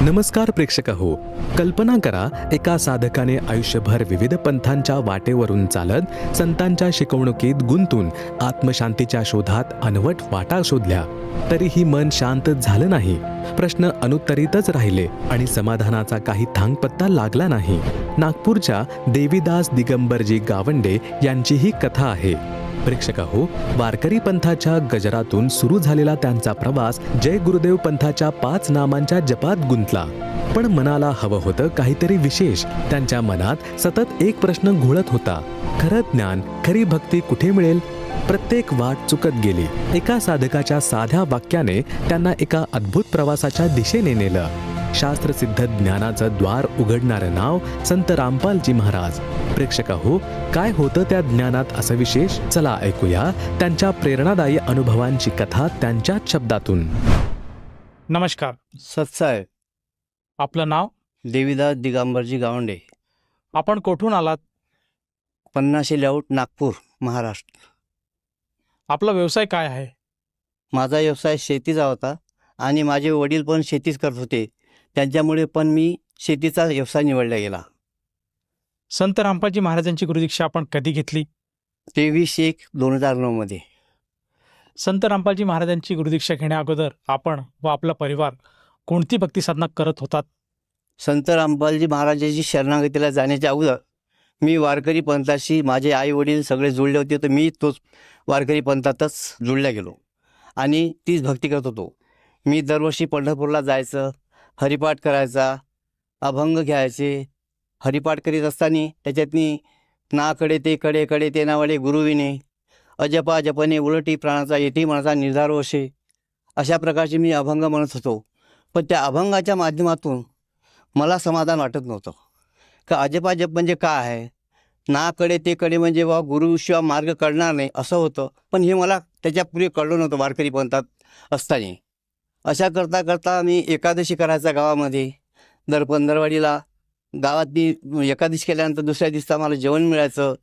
नमस्कार प्रेक्षक हो. कल्पना करा एका साधकाने आयुष्यभर विविध पंथांच्या वाटेवरून चालत संतांच्या शिकवणुकीत गुंतून आत्मशांतीच्या शोधात अनवट वाटा शोधल्या. तरीही मन शांत झालं नाही. प्रश्न अनुत्तरितच राहिले आणि समाधानाचा काही थांगपत्ता लागला नाही. नागपूरच्या देवीदास दिगंबरजी गावंडे यांची ही कथा आहे. प्रेक्षक हो वारकरी पंथाच्या गजरातून सुरू झालेला त्यांचा प्रवास जय गुरुदेव पंथाच्या पाच नामांच्या जपात गुंतला. पण मनाला हवं होतं काहीतरी विशेष. त्यांच्या मनात सतत एक प्रश्न घोळत होता. खरं ज्ञान खरी भक्ती कुठे मिळेल? प्रत्येक वाट चुकत गेली. एका साधकाच्या साध्या वाक्याने त्यांना एका अद्भुत प्रवासाच्या दिशेने नेलं. शास्त्रसिद्ध ज्ञानाचं द्वार उघडणारं नाव संत रामपालजी महाराज. प्रेक्षक हो काय होतं त्या ज्ञानात असं विशेष? चला ऐकूया त्यांच्या प्रेरणादायी अनुभवांची कथा त्यांच्याच शब्दातून. नमस्कार. सत्साहेब आपलं नाव? देवीदास दिगंबरजी गावंडे. आपण कोठून आलात? पन्नाशी लेआउट नागपूर महाराष्ट्र. आपला व्यवसाय काय आहे? माझा व्यवसाय शेतीचा होता आणि माझे वडील पण शेतीच करत होते. त्यांच्यामुळे पण मी शेतीचा व्यवसाय निवडला गेला. संत रामपालजी महाराजांची गुरुदीक्षा आपण कधी घेतली? तेवीस एक दोन हजार नऊमध्ये संत रामपालजी महाराजांची गुरुदीक्षा घेण्या अगोदर आपण व आपला परिवार कोणती भक्ती साधना करत होतात? संत रामपालजी महाराजांची शरणागतीला जाण्याच्या अगोदर मी वारकरी पंथाशी माझे आई वडील सगळे जुळले होते तर मी तोच वारकरी पंथातच जुळल्या गेलो. आणि तीच भक्ती करत होतो. मी दरवर्षी पंढरपूरला जायचं हरिपाठ करायचा अभंग घ्यायचे. हरिपाठ करीत असताना त्याच्यातनी नाकडे ते कडे कडे ते नावडे गुरुविने अजपा जपने उलटी प्राणाचा येथे मनाचा निर्धार वशे अशा प्रकारचे मी अभंग म्हणत होतो. पण त्या अभंगाच्या माध्यमातून मला समाधान वाटत नव्हतं. का अजपा जप म्हणजे काय आहे? नाकडे ते कडे म्हणजे बा गुरुशिवाय मार्ग कळणार नाही असं होतं. पण हे मला त्याच्यापूर्वी कळलं नव्हतं वारकरी पंथात असताना. अशा करता करता मी एकादशी करायचा गावामध्ये. दर पंधरवाडीला गावातली एकादशी केल्यानंतर दुसऱ्या दिवसा मला जेवण मिळायचं.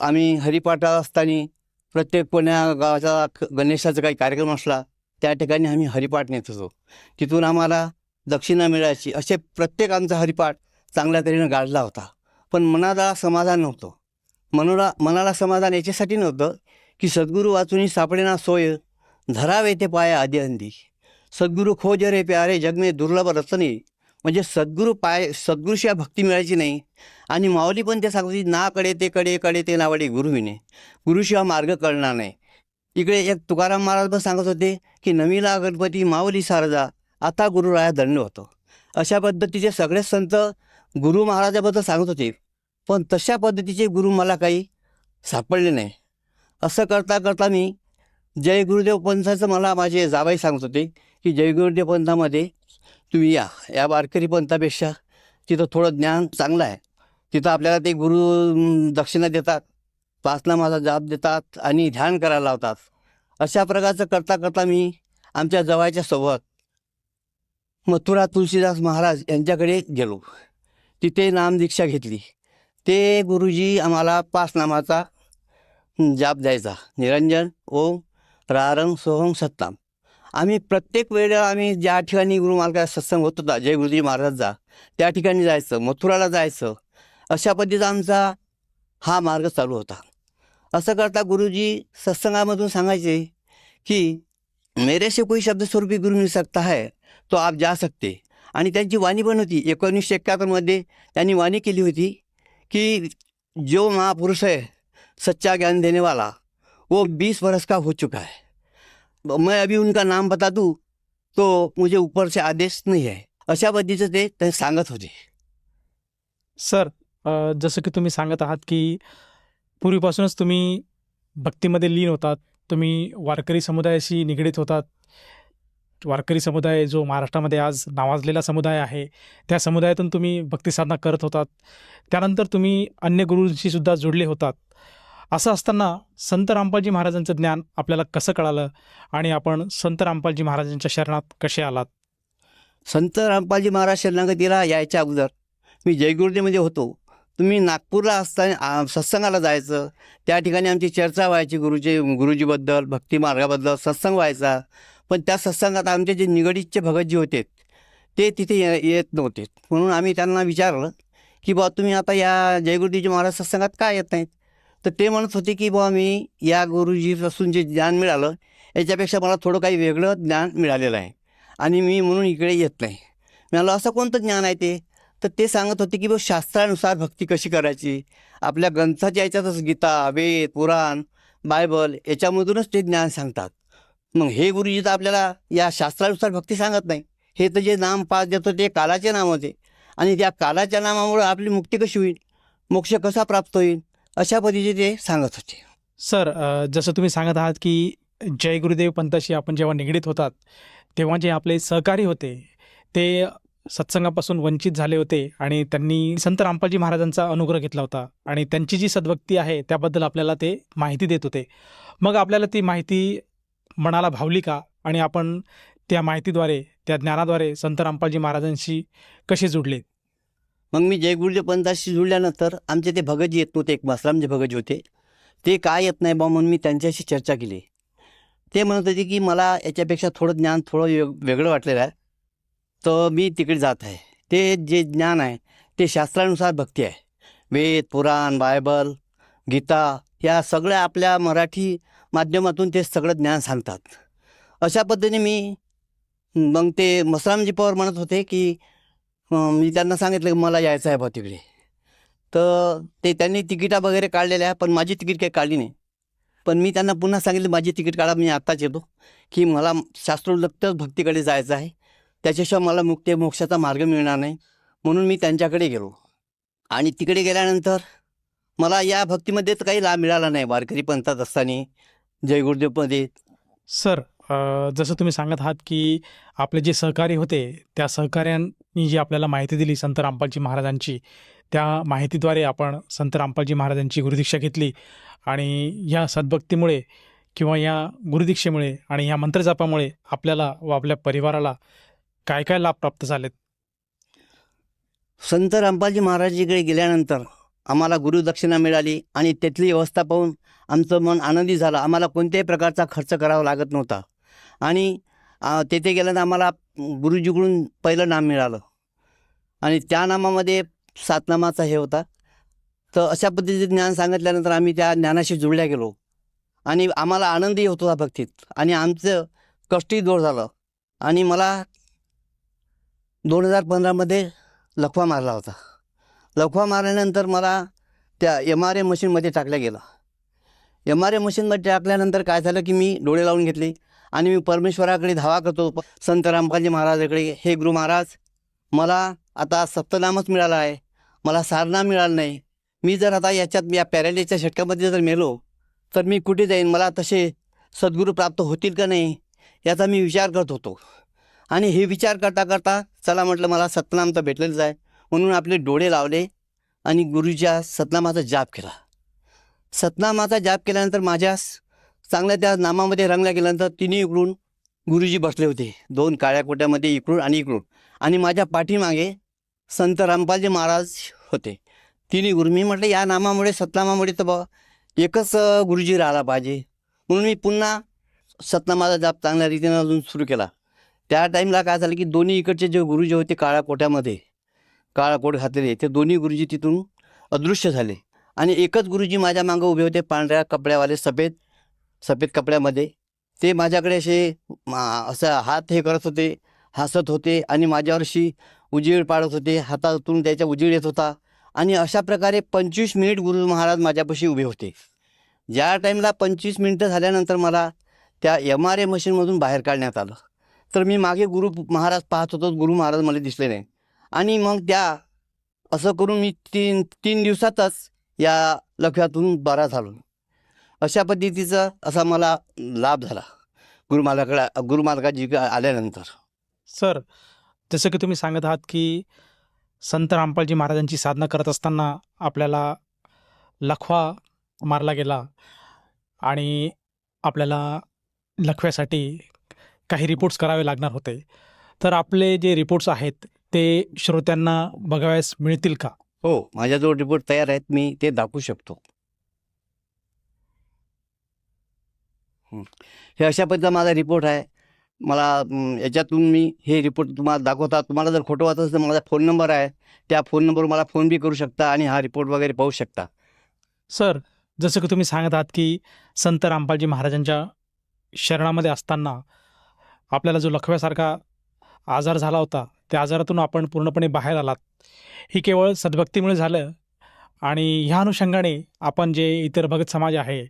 आम्ही हरिपाठा असताना प्रत्येक पुण्या गावाचा गणेशाचा काही कार्यक्रम असला त्या ठिकाणी आम्ही हरिपाठ नेत होतो. तिथून आम्हाला दक्षिणा मिळायची असे प्रत्येक आमचा हरिपाठ चांगल्या तऱ्हेनं गाडला होता. पण मनाला समाधान नव्हतं. मनाला मनाला समाधान याच्यासाठी नव्हतं की सद्गुरू वाचूनही सापडेना सोय धरावे ते पाया आधी अंधी. सद्गुरू खोज रे प्यारे जगमे दुर्लभ रचने म्हणजे सद्गुरू पाय सद्गुरुशिवाय भक्ती मिळायची नाही. आणि माऊली पण ते सांगत होती ना कडे ते कडे कडे ते नावडे गुरुविने गुरुशिवाय मार्ग कळणार नाही. इकडे एक तुकाराम महाराज पण सांगत होते की नवीला गणपती माऊली सारजा आता गुरुराया दंड होतो. अशा पद्धतीचे सगळे संत गुरु महाराजाबद्दल सांगत होते. पण तशा पद्धतीचे गुरु मला काही सापडले नाही. असं करता करता मी जय गुरुदेव पंथाचं मला माझे जाबाई सांगत होते. की जय पंथामध्ये तुम्ही या. या वारकरी पंथापेक्षा तिथं थोडं ज्ञान चांगलं आहे. तिथं आपल्याला ते गुरु दक्षिणा देतात पाचनामाचा जाप देतात आणि ध्यान करायला लावतात. अशा प्रकारचं करता करता मी आमच्या जवळच्या सोबत मथुरा तुलसीदास महाराज यांच्याकडे गेलो. तिथे नामदीक्षा घेतली. ते गुरुजी आम्हाला पाच नामाचा जाप द्यायचा. निरंजन ओम रारंग सोहम सत्ताम. आम्ही प्रत्येक वेळेला आम्ही ज्या ठिकाणी गुरु सत्संग होत होता जय गुरुजी महाराजचा त्या ठिकाणी जायचं मथुराला जायचं अशा पद्धतीचा आमचा हा मार्ग चालू होता. असं करता गुरुजी सत्संगामधून सांगायचे की मेरे से कोई शब्दस्वरूपी गुरु मिळू सकता है तो आप जा सकते. आणि त्यांची वाणी पण होती एकोणीसशे एकाहत्तरमध्ये त्यांनी वाणी केली होती की जो महापुरुष आहे सच्चा ज्ञान देने वाला वो बीस बरस का हो चुका है. मैं अभी उनका नाम बता दूँ तो मुझे ऊपर से आदेश नहीं है। अशा पद्धतीचं ते ते सांगत होते सर अ, जसं की तुम्ही सांगत आहात की पूर्वीपासूनच तुम्ही भक्तीमध्ये लीन होतात तुम्ही वारकरी समुदायाशी निगडीत होतात. वारकरी समुदाय जो महाराष्ट्रामध्ये आज नावाजलेला समुदाय आहे त्या समुदायातून तुम्ही भक्तिसाधना करत होतात. त्यानंतर तुम्ही अन्य गुरूंशी सुद्धा जोडले होतात. असं असताना संत रामपालजी महाराजांचं ज्ञान आपल्याला कसं कळालं आणि आपण संत रामपालजी महाराजांच्या शरणात कसे आलात? संत रामपालजी महाराज शरणागतीला यायच्या अगोदर मी जयगुरुजीमध्ये होतो. तुम्ही नागपूरला असताना सत्संगाला जायचं. त्या ठिकाणी आमची चर्चा व्हायची गुरुजी गुरुजीबद्दल भक्तिमार्गाबद्दल सत्संग व्हायचा. पण त्या सत्संगात आमचे जे निगडीतचे भगतजी होते ते तिथे ये- येत नव्हते. म्हणून आम्ही त्यांना विचारलं की बा तुम्ही आता या जयगुरुजी महाराज सत्संगात का येत नाहीत? तर ते म्हणत होते की बुवा मी या गुरुजीपासून जे ज्ञान मिळालं याच्यापेक्षा मला थोडं काही वेगळं ज्ञान मिळालेलं आहे आणि मी म्हणून इकडे येत नाही. मिळालं असं कोणतं ज्ञान आहे ते? तर ते सांगत होते की बुवा शास्त्रानुसार भक्ती कशी करायची? आपल्या ग्रंथाच्या याच्यातच गीता वेद पुराण बायबल याच्यामधूनच ते ज्ञान सांगतात. मग हे गुरुजी तर आपल्याला या शास्त्रानुसार भक्ती सांगत नाही. हे तर जे नाम पाच देतो ते कालाचे नाम होते आणि त्या कालाच्या नामामुळे आपली मुक्ती कशी होईल? मोक्ष कसा प्राप्त होईल? अशा पद्धतीचे ते सांगत होते. सर जसं तुम्ही सांगत आहात की जय गुरुदेव पंथाशी आपण जेव्हा निगडीत होतात तेव्हा जे आपले सहकारी होते ते सत्संगापासून वंचित झाले होते आणि त्यांनी संत रामपालजी महाराजांचा अनुग्रह घेतला होता आणि त्यांची जी सद्भक्ती आहे त्याबद्दल आपल्याला ते माहिती देत होते. मग आपल्याला ती माहिती मनाला भावली का? आणि आपण त्या माहितीद्वारे त्या ज्ञानाद्वारे संत रामपालजी महाराजांशी कसे जुडले मग मी जयगुरुदेव पंथाशी जुळल्यानंतर आमचे ते भगतजी येत नव्हते एक मसलामचे भगतजी होते. ते काय येत नाही बा म्हणून मी त्यांच्याशी चर्चा केली. ते म्हणत होते की मला याच्यापेक्षा थोडं ज्ञान थोडं वेग वेगळं वाटलेलं आहे. तर मी तिकडे जात आहे. ते जे ज्ञान आहे ते शास्त्रानुसार भक्ती आहे. वेद पुराण बायबल गीता या सगळ्या आपल्या मराठी माध्यमातून ते सगळं ज्ञान सांगतात. अशा पद्धतीने मी मग ते मसरामजी पवार म्हणत होते की मी त्यांना सांगितलं की मला यायचं आहे बा तिकडे. तर ते त्यांनी तिकिटा वगैरे काढलेल्या आहे पण माझी तिकीट काही काढली नाही. पण मी त्यांना पुन्हा सांगितलं माझी तिकीट काढा मी आत्ताच येतो. की मला शास्त्रोक्त भक्तीकडे जायचं आहे. त्याच्याशिवाय मला मुक्ती मोक्षाचा मार्ग मिळणार नाही. म्हणून मी त्यांच्याकडे गेलो. आणि तिकडे गेल्यानंतर मला या भक्तीमध्ये तर काही लाभ मिळाला नाही वारकरी पंथात असताना जय गुरुदेवमध्ये. सर जसं तुम्ही सांगत आहात की आपले जे सहकारी होते त्या सहकाऱ्यांनी जी आपल्याला माहिती दिली संत रामपालजी महाराजांची त्या माहितीद्वारे आपण संत रामपालजी महाराजांची गुरुदीक्षा घेतली आणि या सद्भक्तीमुळे किंवा या गुरुदीक्षेमुळे आणि या मंत्रजापामुळे आपल्याला व आपल्या परिवाराला काय काय लाभ प्राप्त झालेत? संत रामपालजी महाराजीकडे गेल्यानंतर आम्हाला गुरुदक्षिणा मिळाली आणि त्यातली व्यवस्था पाहून आमचं मन आनंदी झालं. आम्हाला कोणत्याही प्रकारचा खर्च करावा लागत नव्हता. आणि तेथे गेल्यानं आम्हाला गुरुजीकडून पहिलं नाम मिळालं. आणि त्या नामामध्ये सातनामाचा हे होता. तर अशा पद्धतीचे ज्ञान सांगितल्यानंतर आम्ही त्या ज्ञानाशी जुळल्या गेलो. आणि आम्हाला आनंदही होत होता भक्तीत. आणि आमचं कष्टही दूर झालं. आणि मला दोन हजार पंधरामध्ये लखवा मारला होता. लखवा मारल्यानंतर मला त्या एम आर ए मशीनमध्ये टाकल्या गेलं. एम आर ए मशीनमध्ये टाकल्यानंतर काय झालं की मी डोळे लावून घेतले. आणि मी परमेश्वराकडे धावा करतो. संत रामपालजी महाराजाकडे हे गुरु महाराज मला आता सप्तनामच मिळाला आहे. मला सारनाम मिळालं नाही. मी जर आता याच्यात या पॅरालिसच्या षटकामध्ये जर मेलो तर मी कुठे जाईन? मला तसे सद्गुरू प्राप्त होतील का नाही याचा मी विचार करत होतो. आणि हे विचार करता करता चला म्हटलं मला सतनाम तर भेटलेलंच आहे. म्हणून आपले डोळे लावले आणि गुरुच्या सतनामाचा जाप केला. सतनामाचा जाप केल्यानंतर माझ्या चांगल्या त्या नामामध्ये रंगल्या गेल्यानंतर तिन्ही इकडून गुरुजी बसले होते. दोन काळ्या कोट्यामध्ये इकडून आणि इकडून. आणि माझ्या पाठीमागे संत रामपालजी महाराज होते. तिन्ही गुरु मी म्हटलं या नामामुळे सतनामामुळे तर बा एकच गुरुजी राहिला पाहिजे. म्हणून मी पुन्हा सतनामाचा जाप चांगल्या रीतीनं अजून सुरू केला. त्या टाईमला काय झालं की दोन्ही इकडचे जे गुरुजी होते काळ्या कोट्यामध्ये काळा कोट घातलेले ते दोन्ही गुरुजी तिथून अदृश्य झाले. आणि एकच गुरुजी माझ्या मागं उभे होते पांढऱ्या कपड्यावाले सफेद सफेद कपड्यामध्ये. ते माझ्याकडे असे मा- असं हात हे करत होते हसत होते आणि माझ्यावरशी उजेड पाडत होते. हातातून त्याच्या उजेड येत होता. आणि अशा प्रकारे पंचवीस मिनिट गुरु महाराज माझ्यापाशी उभे होते. ज्या टाईमला पंचवीस मिनिटं झाल्यानंतर मला त्या एम आर ए मशीनमधून बाहेर काढण्यात आलं. तर मी मागे गुरु महाराज पाहत होतो गुरु महाराज मला दिसले नाही. आणि मग त्या असं करून मी तीन तीन दिवसातच या लख्यातून बरा झालो. अशा पद्धतीचा असा मला लाभ झाला. गुरुमार्गाकडे गुरुमार्गाजी आल्यानंतर. सर जसं की तुम्ही सांगत आहात की संत रामपालजी महाराजांची साधना करत असताना आपल्याला लखवा मारला गेला आणि आपल्याला लखव्यासाठी काही रिपोर्ट्स करावे लागणार होते. तर आपले जे रिपोर्ट्स आहेत ते श्रोत्यांना बघाव्यास मिळतील का? हो माझ्याजवळ रिपोर्ट तयार आहेत मी ते दाखवू शकतो. हे अशा पद्धतीचा माझा रिपोर्ट आहे. मला याच्यातून मी हे रिपोर्ट तुम्हाला दाखवता तुम्हाला जर खोटं वाटत असेल तर माझा फोन नंबर आहे. त्या फोन नंबरवर मला फोन बी करू शकता आणि हा रिपोर्ट वगैरे पाहू शकता. सर जसं की तुम्ही सांगत आहात की संत रामपालजी महाराजांच्या शरणामध्ये असताना आपल्याला जो लखव्यासारखा आजार झाला होता त्या आजारातून आपण पूर्णपणे बाहेर आलात. ही केवळ सद्भक्तीमुळे झालं आणि ह्या अनुषंगाने आपण जे इतर भगत समाज आहे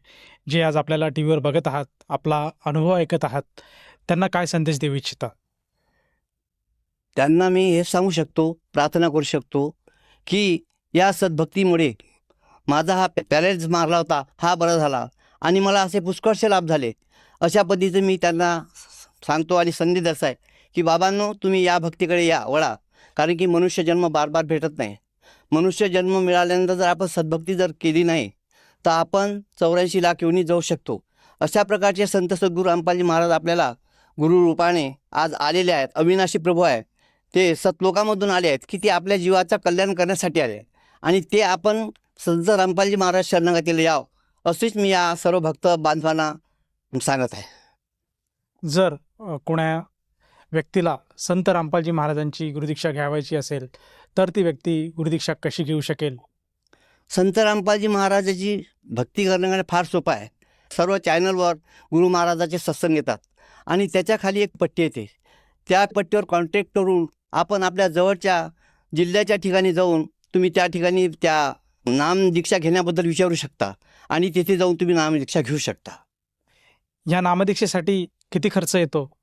जे आज आपल्याला टी व्हीवर बघत आहात आपला अनुभव ऐकत आहात त्यांना काय संदेश देऊ इच्छिता? त्यांना मी हे सांगू शकतो प्रार्थना करू शकतो की या सद्भक्तीमुळे माझा हा पॅरेंट्स मारला होता हा बरा झाला आणि मला असे पुष्कळसे लाभ झाले. अशा पद्धतीचं मी त्यांना सांगतो आणि संधी आहे की बाबांनो तुम्ही या भक्तीकडे या वळा. कारण की मनुष्य जन्म बार बार भेटत नाही. मनुष्य जन्म मिळाल्यानंतर जर आपण सद्भक्ती जर केली नाही तर आपण चौऱ्याऐंशी लाख येऊन जाऊ शकतो. अशा प्रकारचे संत सद्गुरू रामपालजी महाराज आपल्याला गुरुरूपाने आज आलेले आहेत. अविनाशी प्रभू आहे ते सतलोकामधून आले आहेत की ते आपल्या जीवाचं कल्याण करण्यासाठी आले आणि ते आपण संत रामपालजी महाराज शरणागतीला याव असेच मी या सर्व भक्त बांधवांना सांगत आहे. जर कोणा कोण्या व्यक्तीला संत रामपालजी महाराजांची गुरुदीक्षा घ्यावायची असेल तर ती व्यक्ती गुरुदीक्षा कशी घेऊ शकेल? संत रामपालजी महाराजाची भक्ती करण्याकडे फार सोपं आहे. सर्व चॅनलवर गुरु महाराजाचे सत्संग येतात आणि त्याच्याखाली एक पट्टी येते. त्या पट्टीवर कॉन्टॅक्ट करून आपण आपल्या जवळच्या जिल्ह्याच्या ठिकाणी जाऊन तुम्ही त्या ठिकाणी त्या नामदीक्षा घेण्याबद्दल विचारू शकता आणि तिथे जाऊन तुम्ही नामदीक्षा घेऊ शकता. या नामदीक्षेसाठी किती खर्च येतो?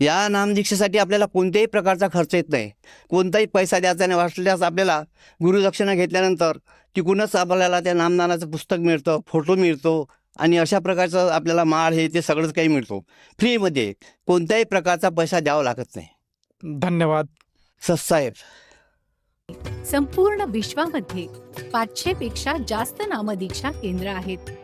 या नामदीक्षेसाठी आपल्याला कोणत्याही प्रकारचा खर्च येत नाही. कोणताही पैसा द्यायचा नाही वाटल्यास आपल्याला गुरुदक्षिणा घेतल्यानंतर तिकूनच आपल्याला त्या नामदानाचं पुस्तक मिळतं फोटो मिळतो आणि अशा प्रकारचं आपल्याला माळ हे ते सगळंच काही मिळतो. फ्रीमध्ये कोणत्याही प्रकारचा पैसा द्यावा लागत नाही. धन्यवाद. ससाहेब संपूर्ण विश्वामध्ये पाचशे पेक्षा जास्त नामदीक्षा केंद्र आहेत.